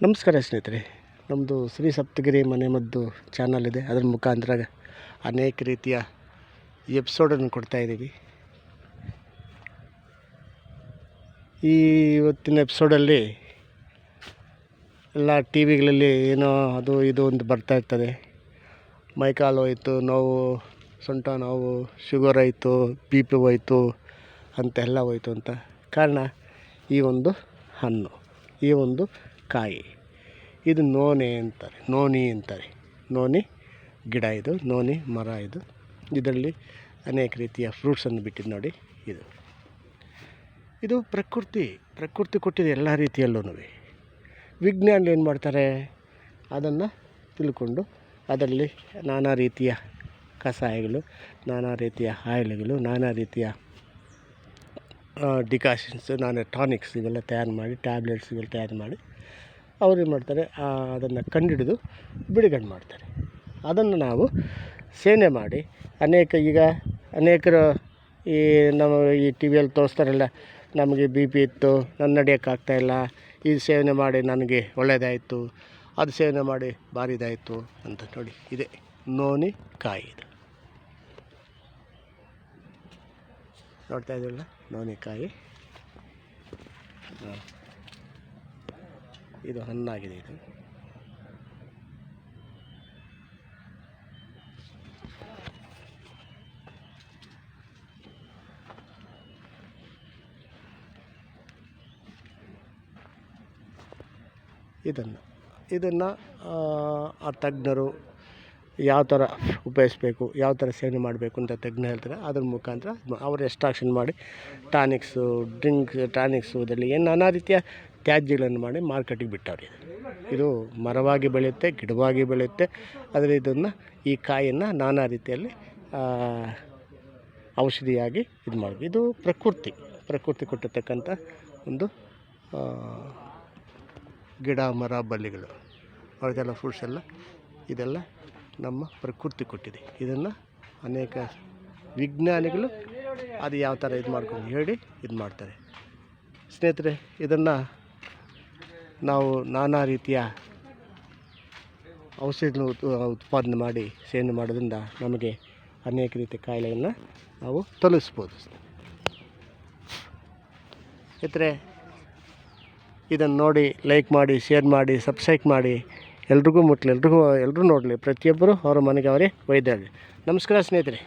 ನಮಸ್ಕಾರ ಸ್ನೇಹಿತರೆ ನಮ್ಮದು ಶ್ರೀ ಸಪ್ತಗಿರಿ ಮನೆ ಮದ್ದು ಚಾನಲ್ ಇದೆ. ಅದರ ಮುಖಾಂತರ ಅನೇಕ ರೀತಿಯ ಎಪಿಸೋಡನ್ನು ಕೊಡ್ತಾ ಇದ್ದೀವಿ. ಈ ಇವತ್ತಿನ ಎಪಿಸೋಡಲ್ಲಿ ಎಲ್ಲ ಟಿ ವಿಗಳಲ್ಲಿ ಏನೋ ಅದು ಇದು ಅಂತ ಬರ್ತಾ ಇರ್ತದೆ. ಮೈಕಾಲು ಹೋಯ್ತು, ನೋವು, ಸೊಂಟ ನೋವು, ಶುಗರ್ ಆಯಿತು ಬಿ ಪಿ ಹೋಯಿತು, ಅಂತೆಲ್ಲ ಹೋಯ್ತು ಅಂತ. ಕಾರಣ, ಈ ಒಂದು ಹಣ್ಣು, ಈ ಒಂದು ಕಾಯಿ. ಇದು ನೋನೆ ಅಂತಾರೆ. ನೋನಿ ಅಂತಾರೆ. ನೋನಿ ಗಿಡ ಇದು, ನೋನಿ ಮರ ಇದು. ಇದರಲ್ಲಿ ಅನೇಕ ರೀತಿಯ ಫ್ರೂಟ್ಸನ್ನು ಬಿಟ್ಟಿದ್ದು ನೋಡಿ ಇದು. ಇದು ಪ್ರಕೃತಿ. ಪ್ರಕೃತಿ ಕೊಟ್ಟಿದೆ ಎಲ್ಲ ರೀತಿಯಲ್ಲೂ ವಿಜ್ಞಾನ ಏನು ಮಾಡ್ತಾರೆ? ಅದನ್ನು ತಿಳ್ಕೊಂಡು ಅದರಲ್ಲಿ ನಾನಾ ರೀತಿಯ ಕಷಾಯಗಳು, ನಾನಾ ರೀತಿಯ ಆಯಿಲ್ಗಳು, ನಾನಾ ರೀತಿಯ ಡಿಕಾಷನ್ಸ್ ನಾನು ಟಾನಿಕ್ಸ್ ಇವೆಲ್ಲ ತಯಾರು ಮಾಡಿ, ಟ್ಯಾಬ್ಲೆಟ್ಸ್ ಇವೆಲ್ಲ ತಯಾರು ಮಾಡಿ, ಅವ್ರು ಏನು ಮಾಡ್ತಾರೆ ಅದನ್ನು ಕಂಡುಹಿಡಿದು ಬಿಡುಗಡೆ ಮಾಡ್ತಾರೆ. ಅದನ್ನು ನಾವು ಸೇವನೆ ಮಾಡಿ, ಅನೇಕ ಈಗ ಅನೇಕರು ಈ ನಮ್ಮ ಈ ಟಿ ವಿಯಲ್ಲಿ ತೋರಿಸ್ತಾರಲ್ಲ, ನಮಗೆ ಬಿ ಪಿ ಇತ್ತು ನನ್ನ ನಡೆಯೋಕ್ಕಾಗ್ತಾಯಿಲ್ಲ ಇದು ಸೇವನೆ ಮಾಡಿ ನನಗೆ ಒಳ್ಳೆಯದಾಯಿತು ಅದು ಸೇವನೆ ಮಾಡಿ ಭಾರಿ ಇದಾಯಿತು ಅಂತ ನೋಡಿ, ಇದೆ, ನೋನಿ ಕಾಯಿ ನೋಡ್ತಾ ಇದ್ದೀವಲ್ಲ ನವನೆಕಾಯಿ ಇದು ಹಣ್ಣಾಗಿದೆ ಇದು. ಇದನ್ನು. ಇದನ್ನು ಆ ತಜ್ಞರು ಯಾವ ಥರ ಉಪಯೋಗಿಸ್ಬೇಕು, ಯಾವ ಥರ ಸೇವನೆ ಮಾಡಬೇಕು ಅಂತ ತಜ್ಞ ಹೇಳ್ತಾರೆ. ಅದ್ರ ಮುಖಾಂತರ ಅವ್ರು ಎಕ್ಸ್ಟ್ರಾಕ್ಷನ್ ಮಾಡಿ ಟಾನಿಕ್ಸು ಡ್ರಿಂಕ್ಸ್ ಟಾನಿಕ್ಸು ಇದರಲ್ಲಿ ಏನು ನಾನಾ ರೀತಿಯ ತ್ಯಾಜ್ಯಗಳನ್ನು ಮಾಡಿ ಮಾರ್ಕೆಟಿಗೆ ಬಿಟ್ಟವ್ರೆ. ಇದು ಮರವಾಗಿ ಬೆಳೆಯುತ್ತೆ, ಗಿಡವಾಗಿ ಬೆಳೆಯುತ್ತೆ. ಆದರೆ ಇದನ್ನು ಈ ಕಾಯನ್ನು ನಾನಾ ರೀತಿಯಲ್ಲಿ ಔಷಧಿಯಾಗಿ ಇದು ಮಾಡೋದು ಇದು ಪ್ರಕೃತಿ ಪ್ರಕೃತಿ ಕೊಟ್ಟಿರ್ತಕ್ಕಂಥ ಒಂದು ಗಿಡ, ಮರ, ಬಳ್ಳಿಗಳು. ಅವ್ರಿಗೆಲ್ಲ ಫ್ರೂಟ್ಸ್ ಎಲ್ಲ ಇದೆಲ್ಲ ನಮ್ಮ ಪ್ರಕೃತಿ ಕೊಟ್ಟಿದೆ. ಇದನ್ನು ಅನೇಕ ವಿಜ್ಞಾನಿಗಳು ಅದು ಯಾವ ಥರ ಇದು ಮಾಡ್ಕೊಂಡು ಹೇಳಿ ಇದು ಮಾಡ್ತಾರೆ. ಸ್ನೇಹಿತರೆ, ಇದನ್ನು ನಾವು ನಾನಾ ರೀತಿಯ ಔಷಧಿನ ಉತ್ಪಾದನೆ ಮಾಡಿ ಸೇವನೆ ಮಾಡೋದ್ರಿಂದ ನಮಗೆ ಅನೇಕ ರೀತಿಯ ಕಾಯಿಲೆಯನ್ನು ನಾವು ತೊಲಗಿಸ್ಬೋದು ಸ್ನೇಹಿತರೆ, ಇದನ್ನು ನೋಡಿ ಲೈಕ್ ಮಾಡಿ ಶೇರ್ ಮಾಡಿ ಸಬ್ಸ್ಕ್ರೈಬ್ ಮಾಡಿ. ಎಲ್ರಿಗೂ ಮುಟ್ಲಿ ಎಲ್ರಿಗೂ ಎಲ್ಲರೂ ನೋಡಲಿ ಪ್ರತಿಯೊಬ್ಬರು ಅವರ ಮನೆಗೆ ಅವರೇ ಒಯ್ದಾಳಿ ನಮಸ್ಕಾರ ಸ್ನೇಹಿತರೆ.